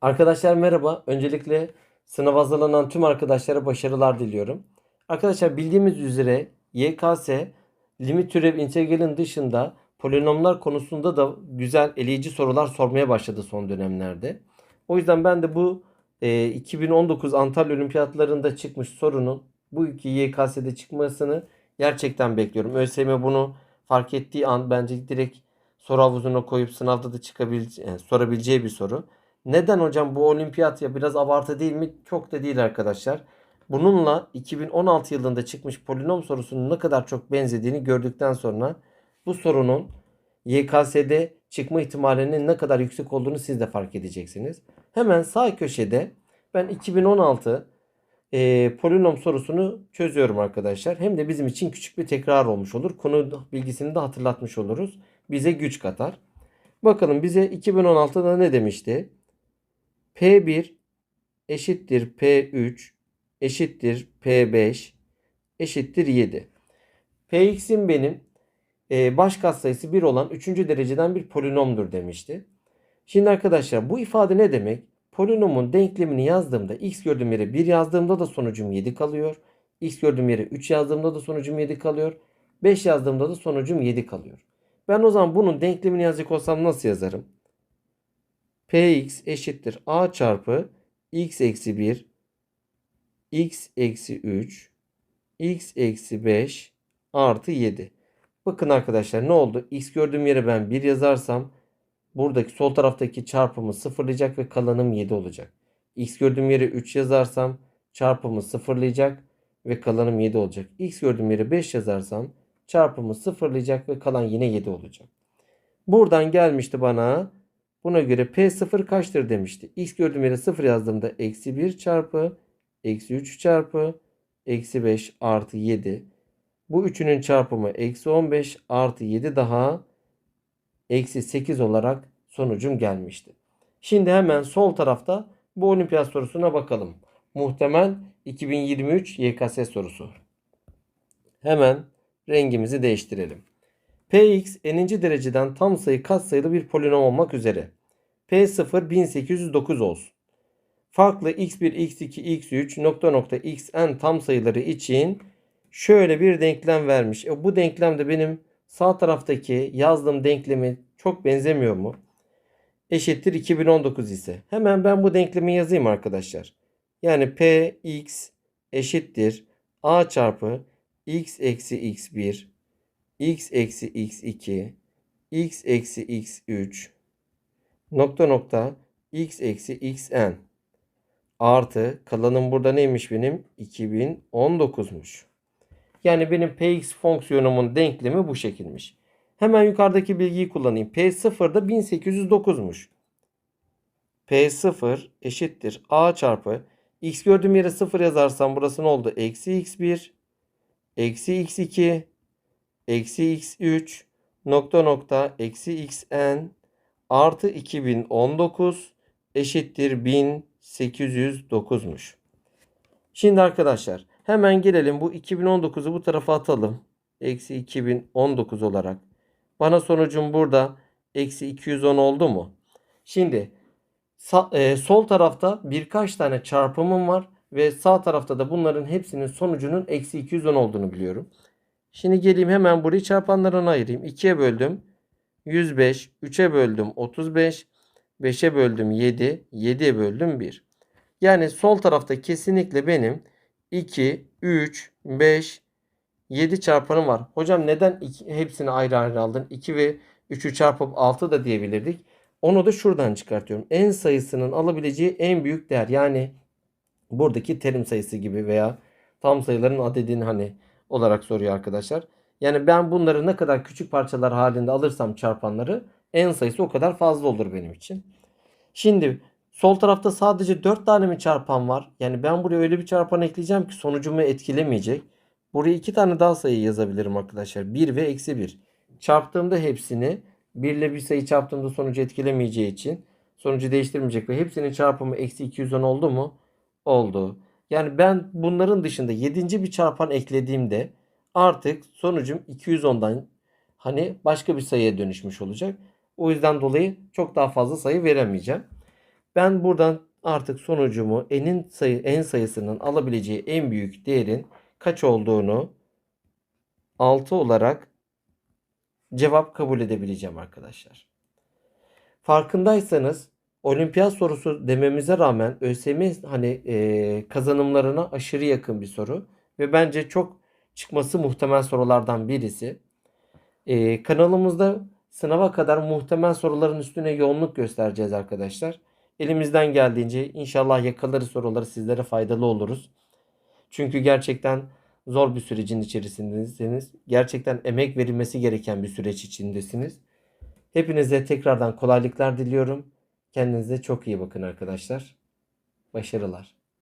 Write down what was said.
Arkadaşlar merhaba. Öncelikle sınav hazırlanan tüm arkadaşlara başarılar diliyorum. Arkadaşlar bildiğimiz üzere YKS limit türev integralin dışında polinomlar konusunda da güzel eleyici sorular sormaya başladı son dönemlerde. O yüzden ben de bu e, 2019 Antalya Olimpiyatlarında çıkmış sorunun bu iki YKS'de çıkmasını gerçekten bekliyorum. ÖSYM bunu fark ettiği an bence direkt soru havuzuna koyup sınavda da çıkabileceği, yani sorabileceği bir soru. Neden hocam bu olimpiyat ya biraz abartı değil mi? Çok da değil arkadaşlar. Bununla 2016 yılında çıkmış polinom sorusunun ne kadar çok benzediğini gördükten sonra bu sorunun YKS'de çıkma ihtimalinin ne kadar yüksek olduğunu siz de fark edeceksiniz. Hemen sağ köşede ben 2016 e, polinom sorusunu çözüyorum arkadaşlar. Hem de bizim için küçük bir tekrar olmuş olur. Konu bilgisini de hatırlatmış oluruz. Bize güç katar. Bakalım bize 2016'da ne demişti? P1 eşittir P3 eşittir P5 eşittir 7. Px'in benim e, baş katsayısı 1 olan 3. dereceden bir polinomdur demişti. Şimdi arkadaşlar bu ifade ne demek? Polinomun denklemini yazdığımda x gördüğüm yere 1 yazdığımda da sonucum 7 kalıyor. x gördüğüm yere 3 yazdığımda da sonucum 7 kalıyor. 5 yazdığımda da sonucum 7 kalıyor. Ben o zaman bunun denklemini yazacak olsam nasıl yazarım? Px eşittir a çarpı x eksi 1 x eksi 3 x eksi 5 artı 7. Bakın arkadaşlar ne oldu? X gördüğüm yere ben 1 yazarsam buradaki sol taraftaki çarpımı sıfırlayacak ve kalanım 7 olacak. X gördüğüm yere 3 yazarsam çarpımı sıfırlayacak ve kalanım 7 olacak. X gördüğüm yere 5 yazarsam çarpımı sıfırlayacak ve kalan yine 7 olacak. Buradan gelmişti bana buna göre P0 kaçtır demişti. X gördüğüm yere 0 yazdığımda eksi 1 çarpı eksi 3 çarpı eksi 5 artı 7. Bu üçünün çarpımı eksi 15 artı 7 daha eksi 8 olarak sonucum gelmişti. Şimdi hemen sol tarafta bu olimpiyat sorusuna bakalım. Muhtemel 2023 YKS sorusu. Hemen rengimizi değiştirelim. Px n'inci dereceden tam sayı katsayılı bir polinom olmak üzere. P0 1809 olsun. Farklı x1, x2, x3 nokta nokta xn tam sayıları için şöyle bir denklem vermiş. E, bu denklem de benim sağ taraftaki yazdığım denklemi çok benzemiyor mu? Eşittir 2019 ise. Hemen ben bu denklemi yazayım arkadaşlar. Yani px eşittir a çarpı x eksi x1 x eksi x2 x eksi x3 nokta nokta x eksi xn artı kalanım burada neymiş benim 2019'muş. Yani benim px fonksiyonumun denklemi bu şekilmiş. Hemen yukarıdaki bilgiyi kullanayım. P0 da 1809'muş. P0 eşittir A çarpı x gördüğüm yere 0 yazarsam burası ne oldu? Eksi x1 eksi x2 eksi x3 nokta nokta eksi xn artı 2019 eşittir 1809'muş. Şimdi arkadaşlar hemen gelelim bu 2019'u bu tarafa atalım. Eksi 2019 olarak. Bana sonucum burada eksi 210 oldu mu? Şimdi e, sol tarafta birkaç tane çarpımım var ve sağ tarafta da bunların hepsinin sonucunun eksi 210 olduğunu biliyorum. Şimdi geleyim hemen burayı çarpanlarına ayırayım. 2'ye böldüm 105, 3'e böldüm 35, 5'e böldüm 7, 7'ye böldüm 1. Yani sol tarafta kesinlikle benim 2, 3, 5, 7 çarpanım var. Hocam neden iki, hepsini ayrı ayrı aldın? 2 ve 3'ü çarpıp 6 da diyebilirdik. Onu da şuradan çıkartıyorum. En sayısının alabileceği en büyük değer. Yani buradaki terim sayısı gibi veya tam sayıların adedini hani olarak soruyor arkadaşlar. Yani ben bunları ne kadar küçük parçalar halinde alırsam çarpanları en sayısı o kadar fazla olur benim için. Şimdi sol tarafta sadece 4 tane mi çarpan var? Yani ben buraya öyle bir çarpan ekleyeceğim ki sonucumu etkilemeyecek. Buraya 2 tane daha sayı yazabilirim arkadaşlar. 1 ve eksi 1. Çarptığımda hepsini 1 ile bir sayı çarptığımda sonucu etkilemeyeceği için sonucu değiştirmeyecek ve hepsinin çarpımı eksi 210 oldu mu? Oldu. Yani ben bunların dışında 7. bir çarpan eklediğimde artık sonucum 210'dan hani başka bir sayıya dönüşmüş olacak. O yüzden dolayı çok daha fazla sayı veremeyeceğim. Ben buradan artık sonucumu enin sayı en sayısının alabileceği en büyük değerin kaç olduğunu 6 olarak cevap kabul edebileceğim arkadaşlar. Farkındaysanız olimpiyat sorusu dememize rağmen ÖSYM hani e, kazanımlarına aşırı yakın bir soru ve bence çok çıkması muhtemel sorulardan birisi. E, kanalımızda sınava kadar muhtemel soruların üstüne yoğunluk göstereceğiz arkadaşlar. Elimizden geldiğince inşallah yakalarız soruları sizlere faydalı oluruz. Çünkü gerçekten zor bir sürecin içerisindesiniz. Gerçekten emek verilmesi gereken bir süreç içindesiniz. Hepinize tekrardan kolaylıklar diliyorum. Kendinize çok iyi bakın arkadaşlar. Başarılar.